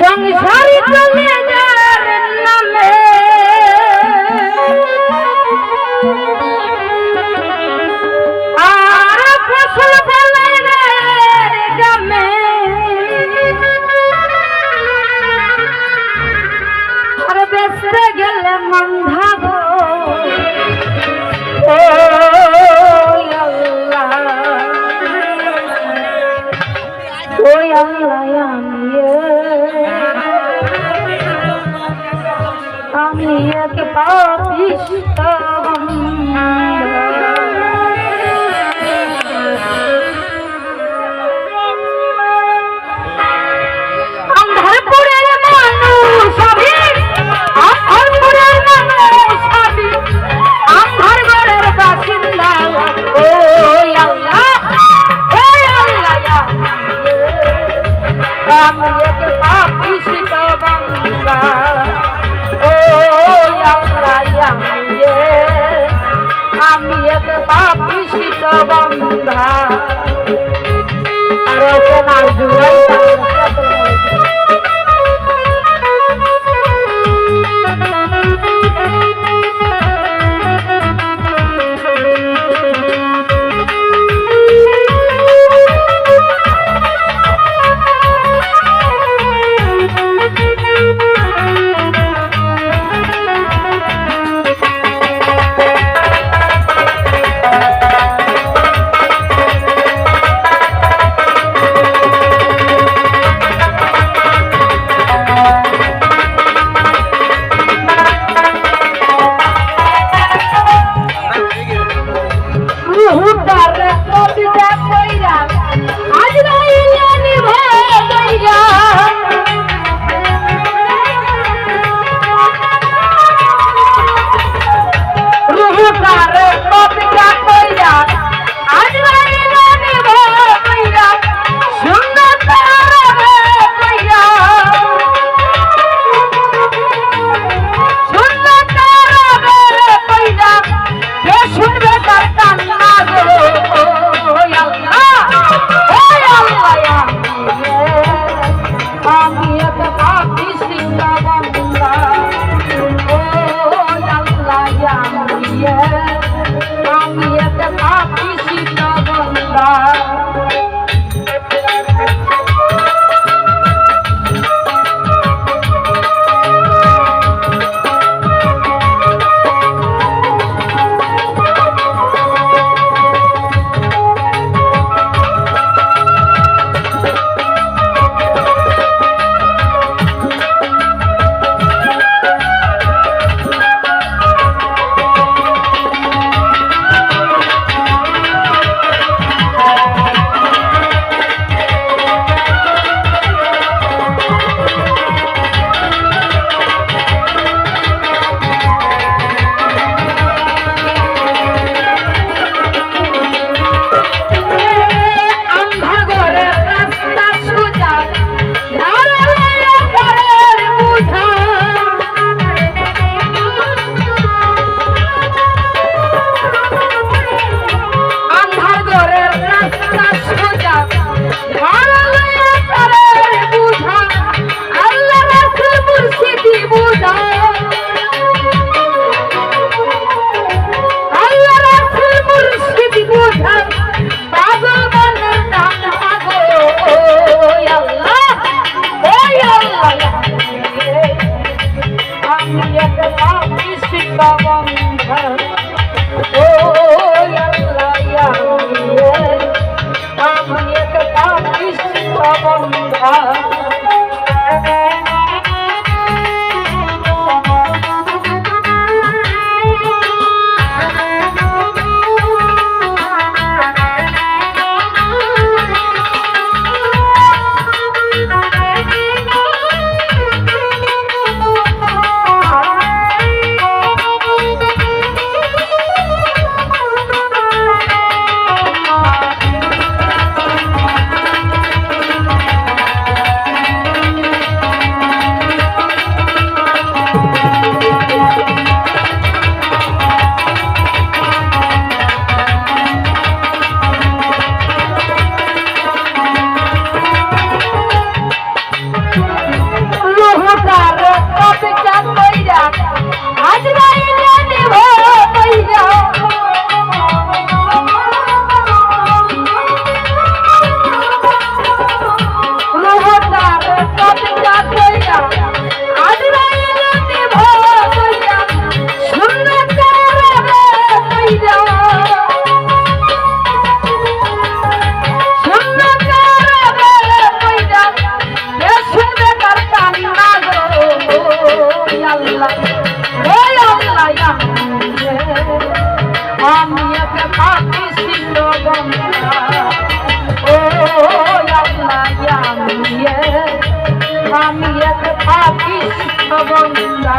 সংসারী চলে যার নামে। আর ফসল ফেলে রে গামে আর বেসরে গেলে মন পাপিস Rosa Mandura. বন্ধা আমি এক শিক্ষা বন্ধা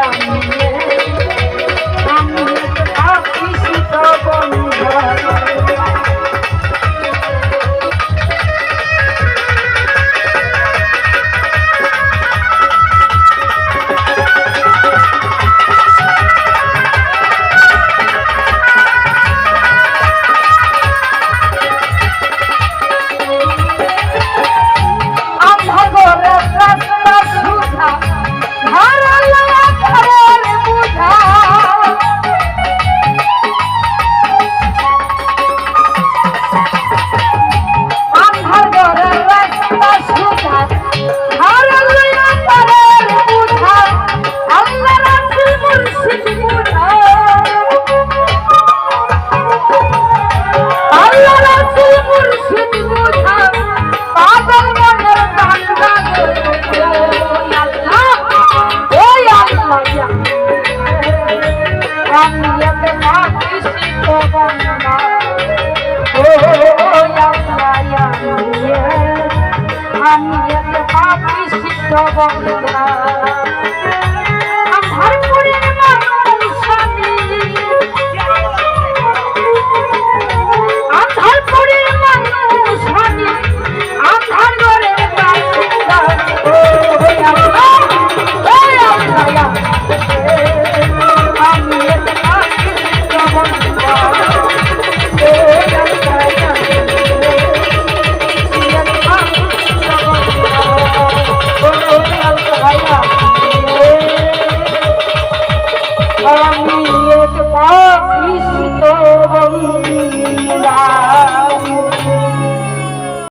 বান্দা